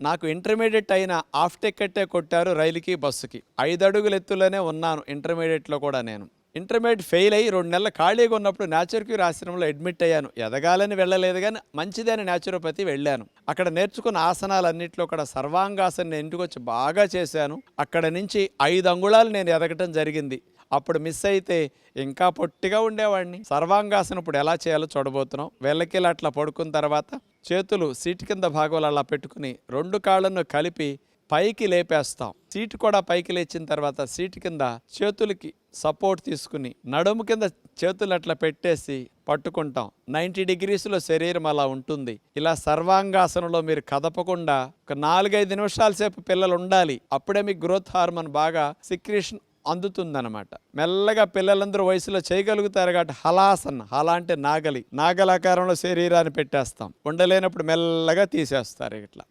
నాకు ఇంటర్మీడియట్ అయిన హాఫ్ టికెట్టే కొట్టారు రైలుకి బస్సుకి. ఐదు అడుగుల ఎత్తులోనే ఉన్నాను ఇంటర్మీడియట్లో కూడా నేను. ఇంటర్మీడియట్ ఫెయిల్ అయ్యి రెండు నెలల ఖాళీగా ఉన్నప్పుడు న్యాచురోపతి ఆశ్రమంలో అడ్మిట్ అయ్యాను. ఎదగాలని వెళ్ళలేదు కానీ మంచిదని న్యాచురోపతి వెళ్ళాను. అక్కడ నేర్చుకున్న ఆసనాలన్నింటిలో కూడా సర్వాంగాసన నేను ఇంటికి వచ్చి బాగా చేశాను. అక్కడ నుంచి ఐదు అంగుళాలు నేను ఎదగటం జరిగింది. అప్పుడు మిస్ అయితే ఇంకా పొట్టిగా ఉండేవాడిని. సర్వాంగాసనం ఇప్పుడు ఎలా చేయాలో చూడబోతున్నాం. వెళ్ళకిలా అట్లా పడుకున్న తర్వాత చేతులు సీటు కింద భాగంలో అలా పెట్టుకుని రెండు కాళ్ళను కలిపి పైకి లేపేస్తాం. సీటు కూడా పైకి లేచిన తర్వాత సీటు కింద చేతులకి సపోర్ట్ తీసుకుని నడుము కింద చేతులు అట్లా పెట్టేసి పట్టుకుంటాం. నైంటీ డిగ్రీస్లో శరీరం అలా ఉంటుంది. ఇలా సర్వాంగాసనంలో మీరు కదపకుండా ఒక నాలుగైదు నిమిషాల సేపు పిల్లలు ఉండాలి. అప్పుడే మీకు గ్రోత్ హార్మోన్ బాగా సిక్రేషన్ అందుతుందన్నమాట. మెల్లగా పిల్లలందరూ వయసులో చేయగలుగుతారు కాబట్టి హలాసన్ హలా అంటే నాగలి నాగలాకారంలో శరీరాన్ని పెట్టేస్తాం. ఉండలేనప్పుడు మెల్లగా తీసేస్తారు ఇట్లా.